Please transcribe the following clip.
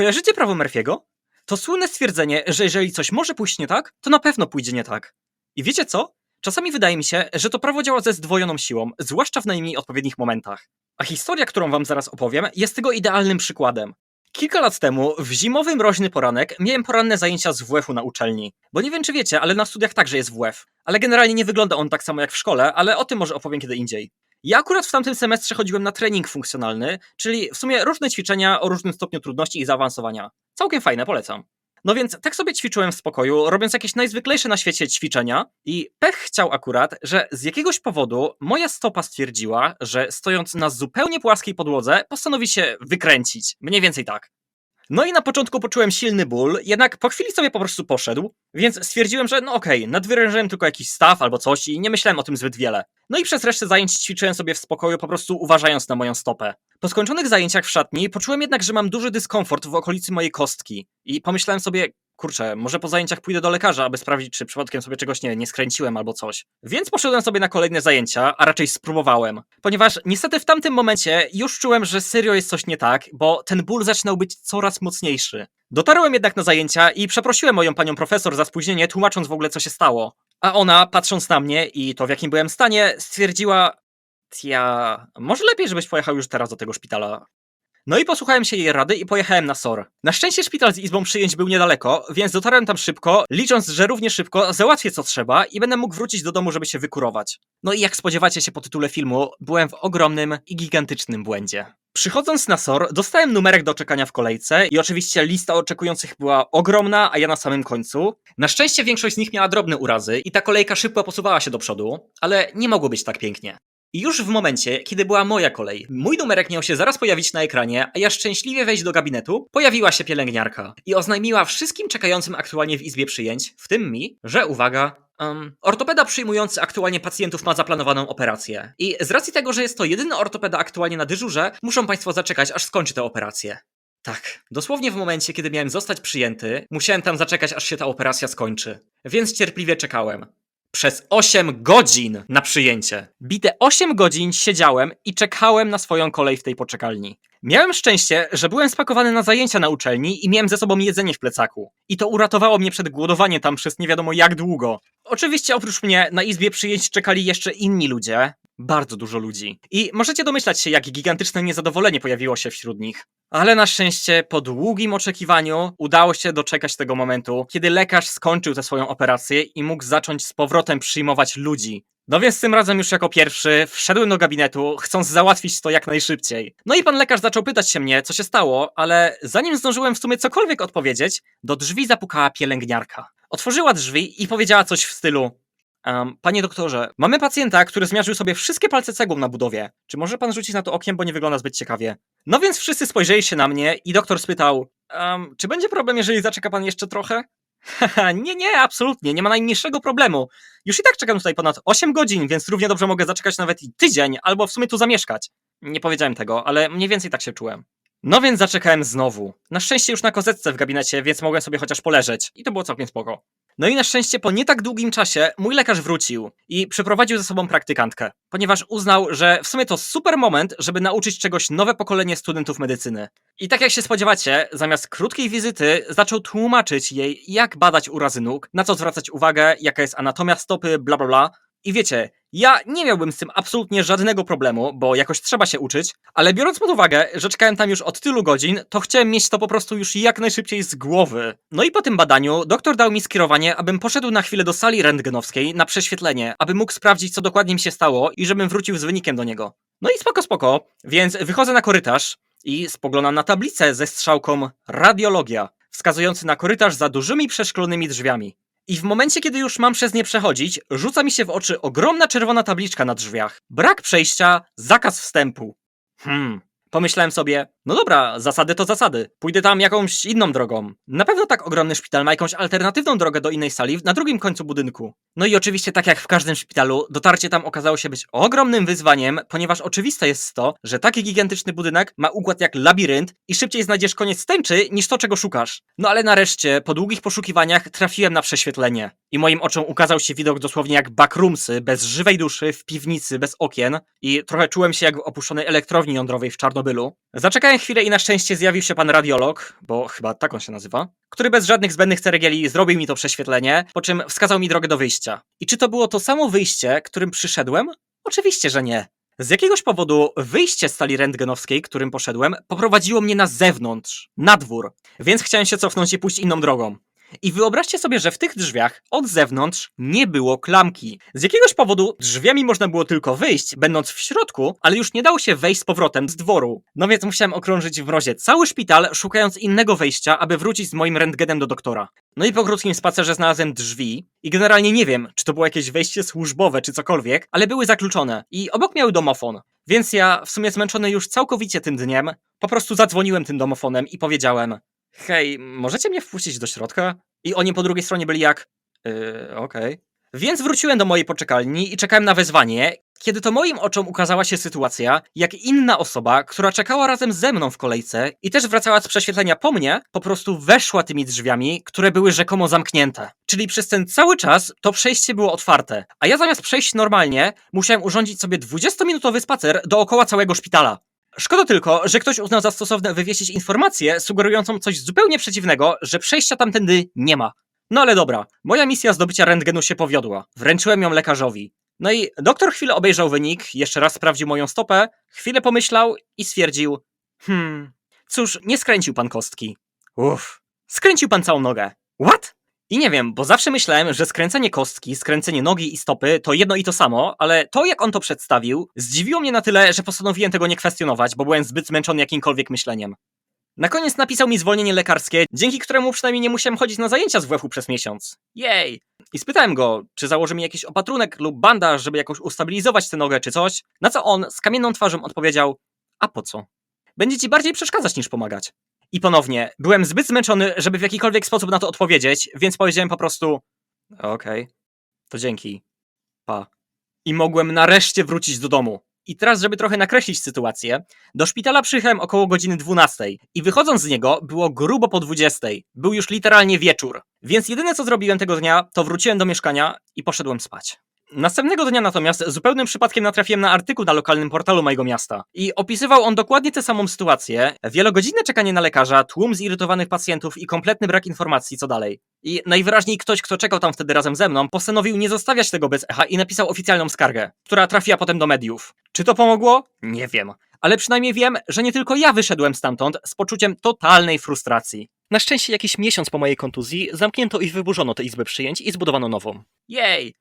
Kojarzycie prawo Murphy'ego? To słynne stwierdzenie, że jeżeli coś może pójść nie tak, to na pewno pójdzie nie tak. I wiecie co? Czasami wydaje mi się, że to prawo działa ze zdwojoną siłą, zwłaszcza w najmniej odpowiednich momentach. A historia, którą wam zaraz opowiem, jest tego idealnym przykładem. Kilka lat temu, w zimowy mroźny poranek, miałem poranne zajęcia z WF-u na uczelni. Bo nie wiem czy wiecie, ale na studiach także jest WF. Ale generalnie nie wygląda on tak samo jak w szkole, ale o tym może opowiem kiedy indziej. Ja akurat w tamtym semestrze chodziłem na trening funkcjonalny, czyli w sumie różne ćwiczenia o różnym stopniu trudności i zaawansowania. Całkiem fajne, polecam. No więc tak sobie ćwiczyłem w spokoju, robiąc jakieś najzwyklejsze na świecie ćwiczenia i pech chciał akurat, że z jakiegoś powodu moja stopa stwierdziła, że stojąc na zupełnie płaskiej podłodze postanowi się wykręcić. Mniej więcej tak. No i na początku poczułem silny ból, jednak po chwili sobie po prostu poszedł, więc stwierdziłem, że no okej, nadwyrężyłem tylko jakiś staw albo coś i nie myślałem o tym zbyt wiele. No i przez resztę zajęć ćwiczyłem sobie w spokoju, po prostu uważając na moją stopę. Po skończonych zajęciach w szatni poczułem jednak, że mam duży dyskomfort w okolicy mojej kostki i pomyślałem sobie, kurczę, może po zajęciach pójdę do lekarza, aby sprawdzić, czy przypadkiem sobie czegoś nie, nie skręciłem albo coś. Więc poszedłem sobie na kolejne zajęcia, a raczej spróbowałem. Ponieważ niestety w tamtym momencie już czułem, że serio jest coś nie tak, bo ten ból zaczynał być coraz mocniejszy. Dotarłem jednak na zajęcia i przeprosiłem moją panią profesor za spóźnienie, tłumacząc w ogóle co się stało. A ona, patrząc na mnie i to w jakim byłem stanie, stwierdziła: Tja, może lepiej, żebyś pojechał już teraz do tego szpitala. No i posłuchałem się jej rady i pojechałem na SOR. Na szczęście szpital z izbą przyjęć był niedaleko, więc dotarłem tam szybko, licząc, że równie szybko załatwię co trzeba i będę mógł wrócić do domu, żeby się wykurować. No i jak spodziewacie się po tytule filmu, byłem w ogromnym i gigantycznym błędzie. Przychodząc na SOR, dostałem numerek do czekania w kolejce i oczywiście lista oczekujących była ogromna, a ja na samym końcu. Na szczęście większość z nich miała drobne urazy i ta kolejka szybko posuwała się do przodu, ale nie mogło być tak pięknie. I już w momencie, kiedy była moja kolej, mój numerek miał się zaraz pojawić na ekranie, a ja szczęśliwie wejść do gabinetu, pojawiła się pielęgniarka i oznajmiła wszystkim czekającym aktualnie w izbie przyjęć, w tym mi, że uwaga, um, ortopeda przyjmujący aktualnie pacjentów ma zaplanowaną operację. I z racji tego, że jest to jedyny ortopeda aktualnie na dyżurze, muszą Państwo zaczekać, aż skończy tę operację. Tak, dosłownie w momencie, kiedy miałem zostać przyjęty, musiałem tam zaczekać, aż się ta operacja skończy. Więc cierpliwie czekałem. Przez 8 godzin na przyjęcie. Bite 8 godzin siedziałem i czekałem na swoją kolej w tej poczekalni. Miałem szczęście, że byłem spakowany na zajęcia na uczelni i miałem ze sobą jedzenie w plecaku. I to uratowało mnie przed głodowaniem tam przez nie wiadomo jak długo. Oczywiście oprócz mnie na izbie przyjęć czekali jeszcze inni ludzie. Bardzo dużo ludzi. I możecie domyślać się, jak gigantyczne niezadowolenie pojawiło się wśród nich. Ale na szczęście po długim oczekiwaniu udało się doczekać tego momentu, kiedy lekarz skończył tę swoją operację i mógł zacząć z powrotem przyjmować ludzi. No więc tym razem już jako pierwszy wszedłem do gabinetu, chcąc załatwić to jak najszybciej. No i pan lekarz zaczął pytać się mnie, co się stało, ale zanim zdążyłem w sumie cokolwiek odpowiedzieć, do drzwi zapukała pielęgniarka. Otworzyła drzwi i powiedziała coś w stylu: Um, panie doktorze, mamy pacjenta, który zmiażdżył sobie wszystkie palce cegłą na budowie. Czy może pan rzucić na to okiem, bo nie wygląda zbyt ciekawie? No więc wszyscy spojrzeli się na mnie i doktor spytał, um, czy będzie problem, jeżeli zaczeka pan jeszcze trochę? Nie, nie, absolutnie, nie ma najmniejszego problemu. Już i tak czekam tutaj ponad 8 godzin, więc równie dobrze mogę zaczekać nawet i tydzień, albo w sumie tu zamieszkać. Nie powiedziałem tego, ale mniej więcej tak się czułem. No więc zaczekałem znowu. Na szczęście już na kozetce w gabinecie, więc mogłem sobie chociaż poleżeć. I to było całkiem spoko. No i na szczęście po nie tak długim czasie mój lekarz wrócił i przeprowadził ze sobą praktykantkę, ponieważ uznał, że w sumie to super moment, żeby nauczyć czegoś nowe pokolenie studentów medycyny. I tak jak się spodziewacie, zamiast krótkiej wizyty zaczął tłumaczyć jej, jak badać urazy nóg, na co zwracać uwagę, jaka jest anatomia stopy, bla bla bla. I wiecie, ja nie miałbym z tym absolutnie żadnego problemu, bo jakoś trzeba się uczyć, ale biorąc pod uwagę, że czekałem tam już od tylu godzin, to chciałem mieć to po prostu już jak najszybciej z głowy. No i po tym badaniu doktor dał mi skierowanie, abym poszedł na chwilę do sali rentgenowskiej na prześwietlenie, aby mógł sprawdzić, co dokładnie mi się stało i żebym wrócił z wynikiem do niego. No i spoko, spoko, więc wychodzę na korytarz i spoglądam na tablicę ze strzałką radiologia, wskazujący na korytarz za dużymi przeszklonymi drzwiami. I w momencie, kiedy już mam przez nie przechodzić, rzuca mi się w oczy ogromna czerwona tabliczka na drzwiach. Brak przejścia, zakaz wstępu. Hmm. Pomyślałem sobie, no dobra, zasady to zasady. Pójdę tam jakąś inną drogą. Na pewno tak ogromny szpital ma jakąś alternatywną drogę do innej sali na drugim końcu budynku. No i oczywiście, tak jak w każdym szpitalu, dotarcie tam okazało się być ogromnym wyzwaniem, ponieważ oczywiste jest to, że taki gigantyczny budynek ma układ jak labirynt i szybciej znajdziesz koniec tęczy niż to, czego szukasz. No ale nareszcie, po długich poszukiwaniach, trafiłem na prześwietlenie. I moim oczom ukazał się widok dosłownie jak backroomsy, bez żywej duszy, w piwnicy, bez okien. I trochę czułem się jak w opuszczonej elektrowni jądrowej w Czarnobylu. Zaczekałem Poczekałem chwilę i na szczęście zjawił się pan radiolog, bo chyba tak on się nazywa, który bez żadnych zbędnych ceregieli zrobił mi to prześwietlenie, po czym wskazał mi drogę do wyjścia. I czy to było to samo wyjście, którym przyszedłem? Oczywiście, że nie. Z jakiegoś powodu wyjście z sali rentgenowskiej, którym poszedłem, poprowadziło mnie na zewnątrz, na dwór, więc chciałem się cofnąć i pójść inną drogą. I wyobraźcie sobie, że w tych drzwiach od zewnątrz nie było klamki. Z jakiegoś powodu drzwiami można było tylko wyjść, będąc w środku, ale już nie dało się wejść z powrotem z dworu. No więc musiałem okrążyć w mrozie cały szpital, szukając innego wejścia, aby wrócić z moim rentgenem do doktora. No i po krótkim spacerze znalazłem drzwi i generalnie nie wiem, czy to było jakieś wejście służbowe czy cokolwiek, ale były zakluczone i obok miały domofon. Więc ja, w sumie zmęczony już całkowicie tym dniem, po prostu zadzwoniłem tym domofonem i powiedziałem Hej, możecie mnie wpuścić do środka? I oni po drugiej stronie byli jak Yy, okej. Więc wróciłem do mojej poczekalni i czekałem na wezwanie, kiedy to moim oczom ukazała się sytuacja, jak inna osoba, która czekała razem ze mną w kolejce i też wracała z prześwietlenia po mnie, po prostu weszła tymi drzwiami, które były rzekomo zamknięte. Czyli przez ten cały czas to przejście było otwarte, a ja zamiast przejść normalnie, musiałem urządzić sobie 20-minutowy spacer dookoła całego szpitala. Szkoda tylko, że ktoś uznał za stosowne wywiesić informację sugerującą coś zupełnie przeciwnego, że przejścia tamtędy nie ma. No ale dobra, moja misja zdobycia rentgenu się powiodła. Wręczyłem ją lekarzowi. No i doktor chwilę obejrzał wynik, jeszcze raz sprawdził moją stopę, chwilę pomyślał i stwierdził: Hmm, cóż, nie skręcił pan kostki. Uff, skręcił pan całą nogę. What? I nie wiem, bo zawsze myślałem, że skręcenie kostki, skręcenie nogi i stopy to jedno i to samo, ale to jak on to przedstawił, zdziwiło mnie na tyle, że postanowiłem tego nie kwestionować, bo byłem zbyt zmęczony jakimkolwiek myśleniem. Na koniec napisał mi zwolnienie lekarskie, dzięki któremu przynajmniej nie musiałem chodzić na zajęcia z WF-u przez miesiąc. Jej! I spytałem go, czy założy mi jakiś opatrunek lub bandaż, żeby jakoś ustabilizować tę nogę czy coś, na co on z kamienną twarzą odpowiedział, a po co? Będzie ci bardziej przeszkadzać niż pomagać. I ponownie, byłem zbyt zmęczony, żeby w jakikolwiek sposób na to odpowiedzieć, więc powiedziałem po prostu okej, to dzięki, pa. I mogłem nareszcie wrócić do domu. I teraz, żeby trochę nakreślić sytuację, do szpitala przyjechałem około godziny 12 i wychodząc z niego było grubo po 20. Był już literalnie wieczór. Więc jedyne co zrobiłem tego dnia, to wróciłem do mieszkania i poszedłem spać. Następnego dnia natomiast zupełnym przypadkiem natrafiłem na artykuł na lokalnym portalu mojego miasta. I opisywał on dokładnie tę samą sytuację, wielogodzinne czekanie na lekarza, tłum zirytowanych pacjentów i kompletny brak informacji co dalej. I najwyraźniej ktoś, kto czekał tam wtedy razem ze mną, postanowił nie zostawiać tego bez echa i napisał oficjalną skargę, która trafiła potem do mediów. Czy to pomogło? Nie wiem. Ale przynajmniej wiem, że nie tylko ja wyszedłem stamtąd z poczuciem totalnej frustracji. Na szczęście jakiś miesiąc po mojej kontuzji zamknięto i wyburzono tę izbę przyjęć i zbudowano nową. Jej!